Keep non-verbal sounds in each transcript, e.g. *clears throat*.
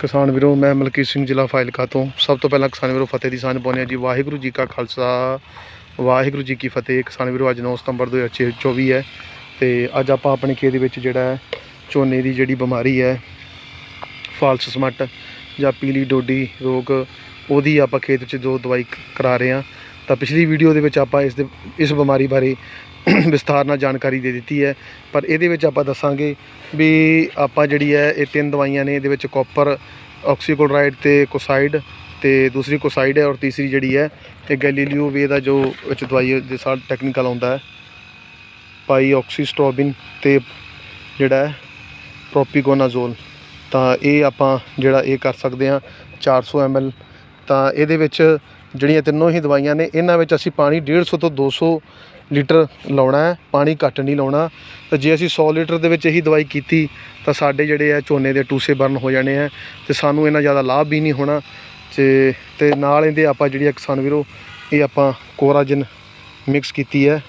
ਕਿਸਾਨ ਵੀਰੋ, ਮੈਂ ਮਲਕੀਤ ਸਿੰਘ ਜ਼ਿਲ੍ਹਾ ਫਾਇਲਕਾ ਤੋਂ। ਸਭ ਤੋਂ ਪਹਿਲਾਂ ਕਿਸਾਨ ਵੀਰੋ, ਫਤਿਹ ਦੀ ਸਾਂਝ ਪਾਉਂਦੇ ਹਾਂ ਜੀ। ਵਾਹਿਗੁਰੂ ਜੀ ਕਾ ਖਾਲਸਾ। ਵਾਹਿਗੁਰੂ ਜੀ ਕੀ ਫਤਿਹ। ਕਿਸਾਨ ਵੀਰੋ, ਅੱਜ 9 ਸਤੰਬਰ 2024 ਹੈ ਤੇ ਅੱਜ ਆਪਾਂ ਆਪਣੇ ਖੇਤ ਦੇ ਵਿੱਚ ਜਿਹੜਾ ਝੋਨੇ ਦੀ ਜਿਹੜੀ ਬਿਮਾਰੀ ਹੈ, ਫਾਲਸ ਸਮੱਟ ਜਾਂ ਪੀਲੀ ਡੋਡੀ ਰੋਗ, ਉਹਦੀ ਆਪਾਂ ਖੇਤ ਵਿੱਚ ਜੋ ਦਵਾਈ ਕਰਾ ਰਹੇ ਹਾਂ। ਤਾਂ ਪਿਛਲੀ ਵੀਡੀਓ ਦੇ ਵਿੱਚ ਆਪਾਂ ਇਸ ਦੇ, ਇਸ ਬਿਮਾਰੀ ਬਾਰੇ *clears throat* ਵਿਸਥਾਰ ਨਾਲ ਜਾਣਕਾਰੀ ਦੇ ਦਿੱਤੀ ਹੈ। ਪਰ ਇਹਦੇ ਵਿੱਚ ਆਪਾਂ ਦੱਸਾਂਗੇ ਵੀ ਆਪਾਂ ਜਿਹੜੀ ਹੈ, ਇਹ ਤਿੰਨ ਦਵਾਈਆਂ ਨੇ, ਇਹਦੇ ਵਿੱਚ ਕਾਪਰ ਆਕਸੀਕਲੋਰਾਈਡ ਤੇ ਕੋਸਾਈਡ ਤੇ ਦੂਸਰੀ ਕੋਸਾਈਡ ਹੈ ਔਰ ਤੀਸਰੀ ਜਿਹੜੀ ਹੈ, ਇਹ ਗੈਲੀਲੀਓ ਵੇ ਦਾ ਜੋ ਵਿੱਚ ਦਵਾਈ ਦੇ ਸਾਲ ਟੈਕਨੀਕਲ ਆਉਂਦਾ ਹੈ। ਪਾਈ ਆਕਸੀਸਟ੍ਰੋਬਿਨ ਤੇ ਜਿਹੜਾ ਪ੍ਰੋਪੀਗੋਨਾਜ਼ੋਲ ਤਾਂ ਇਹ ਆਪਾਂ ਜਿਹੜਾ ਇਹ ਕਰ ਸਕਦੇ ਹਾਂ 400 ml ਤਾਂ ਇਹਦੇ ਵਿੱਚ ਜਿਹੜੀਆਂ ਤਿੰਨੋਂ ਹੀ ਦਵਾਈਆਂ ਨੇ, ਇਹਨਾਂ ਵਿੱਚ ਅਸੀਂ ਪਾਣੀ 150 ਤੋਂ 200 ਲੀਟਰ ਲਾਉਣਾ ਹੈ, ਪਾਣੀ ਘੱਟ ਨਹੀਂ ਲਾਉਣਾ। ਤਾਂ ਜੇ ਅਸੀਂ 100 ਲੀਟਰ ਦੇ ਵਿੱਚ ਇਹੀ ਦਵਾਈ ਕੀਤੀ, ਤਾਂ ਸਾਡੇ ਜਿਹੜੇ ਆ ਝੋਨੇ ਦੇ ਟੂਸੇ ਬਰਨ ਹੋ ਜਾਣੇ ਆ ਤੇ ਸਾਨੂੰ ਇਹਨਾਂ ਜ਼ਿਆਦਾ ਲਾਭ ਵੀ ਨਹੀਂ ਹੋਣਾ। ਤੇ ਤੇ ਨਾਲ ਇਹਦੇ ਆਪਾਂ ਜਿਹੜੀ ਆ ਕਿਸਾਨ ਵੀਰੋ, ਇਹ ਆਪਾਂ ਕੋਰਾਜਨ ਮਿਕਸ ਕੀਤੀ ਹੈ।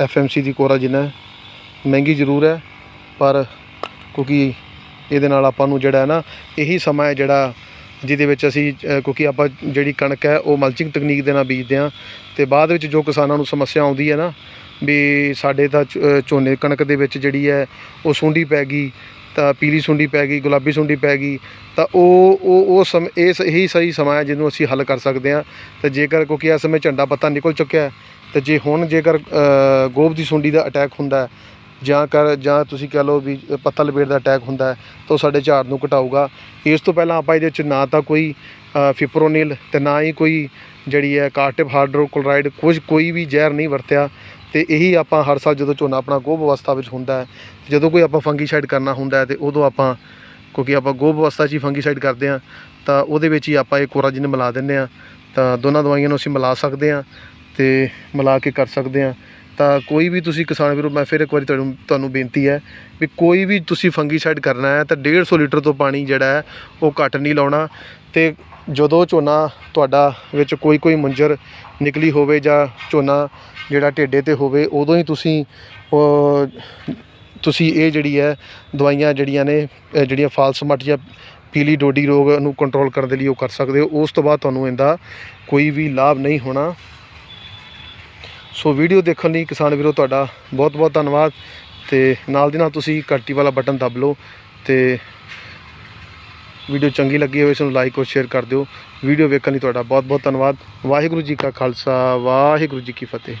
ਐਫਐਮਸੀ ਦੀ ਕੋਰਾਜਨ ਹੈ। ਮਹਿੰਗੀ ਜ਼ਰੂਰ ਹੈ, ਪਰ ਕਿਉਂਕਿ ਇਹਦੇ ਨਾਲ ਆਪਾਂ ਨੂੰ ਜਿਹੜਾ ਹੈ ਨਾ, ਇਹੀ ਸਮਾਂ ਹੈ ਜਿਹੜਾ ਜਿਹਦੇ ਵਿੱਚ ਅਸੀਂ ਕਿਉਂਕਿ ਆਪਾਂ ਜਿਹੜੀ ਕਣਕ ਹੈ, ਉਹ ਮਲਚਿੰਗ ਤਕਨੀਕ ਦੇ ਨਾਲ ਬੀਜਦੇ ਹਾਂ ਅਤੇ ਬਾਅਦ ਵਿੱਚ ਜੋ ਕਿਸਾਨਾਂ ਨੂੰ ਸਮੱਸਿਆ ਆਉਂਦੀ ਹੈ ਨਾ, ਵੀ ਸਾਡੇ ਤਾਂ ਝ- ਝੋਨੇ ਕਣਕ ਦੇ ਵਿੱਚ ਜਿਹੜੀ ਹੈ, ਉਹ ਸੁੰਡੀ ਪੈ ਗਈ, ਤਾਂ ਪੀਲੀ ਸੁੰਡੀ ਪੈ ਗਈ, ਗੁਲਾਬੀ ਸੁੰਡੀ ਪੈ ਗਈ, ਤਾਂ ਉਹ ਉਹ ਉਹ ਸਮ, ਇਹ ਇਹੀ ਸਹੀ ਸਮਾਂ ਹੈ ਜਿਹਨੂੰ ਅਸੀਂ ਹੱਲ ਕਰ ਸਕਦੇ ਹਾਂ। ਤੇ ਜੇਕਰ, ਕਿਉਂਕਿ ਇਸ ਸਮੇਂ ਝੰਡਾ ਪੱਤਾ ਨਿਕਲ ਚੁੱਕਿਆ ਹੈ, ਤੇ ਜੇ ਹੁਣ ਜੇਕਰ ਗੋਭ ਦੀ ਸੁੰਡੀ ਦਾ ਅਟੈਕ ਹੁੰਦਾ ਜਾਂ ਕਰ ਜਾਂ ਤੁਸੀਂ ਕਹਿ ਲਓ ਵੀ ਪੱਤਾ ਲਪੇਟ ਦਾ ਅਟੈਕ ਹੁੰਦਾ ਤਾਂ ਉਹ ਸਾਡੇ ਝਾੜ ਨੂੰ ਘਟਾਊਗਾ। ਇਸ ਤੋਂ ਪਹਿਲਾਂ ਆਪਾਂ ਇਹਦੇ ਵਿੱਚ ਨਾ ਤਾਂ ਕੋਈ ਅ, ਫਿਪਰੋਨਿਲ ਤੇ ਨਾ ਹੀ ਕੋਈ ਜਿਹੜੀ ਹੈ ਕਾਰਟਿਵ ਹਾਈਡਰੋਕਲੋਰਾਈਡ ਕੁਝ ਕੋਈ ਵੀ ਜ਼ਹਿਰ ਨਹੀਂ ਵਰਤਿਆ। ਅਤੇ ਇਹੀ ਆਪਾਂ ਹਰ ਸਾਲ ਜਦੋਂ ਝੋਨਾ ਆਪਣਾ ਗੋਭ ਅਵਸਥਾ ਵਿੱਚ ਹੁੰਦਾ ਹੈ ਜਦੋਂ ਕੋਈ ਆਪਾਂ ਫੰਗੀਸਾਈਡ ਕਰਨਾ ਹੁੰਦਾ ਤਾਂ ਉਦੋਂ ਆਪਾਂ ਕਿਉਂਕਿ ਆਪਾਂ ਗੋਭ ਅਵਸਥਾ 'ਚ ਹੀ ਫੰਗੀਸਾਈਡ ਕਰਦੇ ਹਾਂ ਤਾਂ ਉਹਦੇ ਵਿੱਚ ਹੀ ਆਪਾਂ ਇਹ ਕੋਰਾਜਿਨ ਮਿਲਾ ਦਿੰਦੇ ਹਾਂ। ਤਾਂ ਦੋਨਾਂ ਦਵਾਈਆਂ ਨੂੰ ਅਸੀਂ ਮਿਲਾ ਸਕਦੇ ਹਾਂ ਅਤੇ ਮਿਲਾ ਕੇ ਕਰ ਸਕਦੇ ਹਾਂ। ਤਾਂ ਕੋਈ ਵੀ ਤੁਸੀਂ ਕਿਸਾਨ ਵੀਰੋ, ਮੈਂ ਫਿਰ ਇੱਕ ਵਾਰੀ ਤੁਹਾਨੂੰ ਤੁਹਾਨੂੰ ਬੇਨਤੀ ਹੈ ਵੀ ਕੋਈ ਵੀ ਤੁਸੀਂ ਫੰਗੀਸਾਈਡ ਕਰਨਾ ਹੈ ਤਾਂ 150 ਲੀਟਰ ਤੋਂ ਪਾਣੀ ਜਿਹੜਾ ਹੈ ਉਹ ਘੱਟ ਨਹੀਂ ਲਾਉਣਾ ਅਤੇ ਜਦੋਂ ਝੋਨਾ ਤੁਹਾਡਾ ਵਿੱਚ ਕੋਈ ਕੋਈ ਮੁੰਜਰ ਨਿਕਲੀ ਹੋਵੇ ਜਾਂ ਝੋਨਾ ਜਿਹੜਾ ਢੇਡੇ ਤੇ ਹੋਵੇ, ਉਦੋਂ ਹੀ ਤੁਸੀਂ ਤੁਸੀਂ ਇਹ ਜਿਹੜੀ ਹੈ ਦਵਾਈਆਂ ਜਿਹੜੀਆਂ ਨੇ ਜਿਹੜੀਆਂ ਫਾਲਸ ਮੱਟ ਜਾਂ ਪੀਲੀ ਡੋਡੀ ਰੋਗ ਨੂੰ ਕੰਟਰੋਲ ਕਰਨ ਦੇ ਲਈ ਉਹ ਕਰ ਸਕਦੇ ਹੋ। ਉਸ ਤੋਂ ਬਾਅਦ ਤੁਹਾਨੂੰ ਇਹਦਾ ਕੋਈ ਵੀ ਲਾਭ ਨਹੀਂ ਹੋਣਾ। ਸੋ ਵੀਡੀਓ ਦੇਖਣ ਲਈ ਕਿਸਾਨ ਵੀਰੋ ਤੁਹਾਡਾ ਬਹੁਤ ਬਹੁਤ ਧੰਨਵਾਦ ਤੇ ਨਾਲ ਦੀ ਨਾਲ ਤੁਸੀਂ ਘੰਟੀ ਵਾਲਾ ਬਟਨ ਦਬ ਲਓ ਤੇ ਵੀਡੀਓ ਚੰਗੀ ਲੱਗੀ ਹੋਵੇ ਇਸ ਨੂੰ ਲਾਈਕ ਔਰ ਸ਼ੇਅਰ ਕਰ ਦਿਓ। ਵੀਡੀਓ ਵੇਖਣ ਲਈ ਤੁਹਾਡਾ ਬਹੁਤ ਬਹੁਤ ਧੰਨਵਾਦ। ਵਾਹਿਗੁਰੂ ਜੀ ਕਾ ਖਾਲਸਾ, ਵਾਹਿਗੁਰੂ ਜੀ ਕੀ ਫਤਿਹ।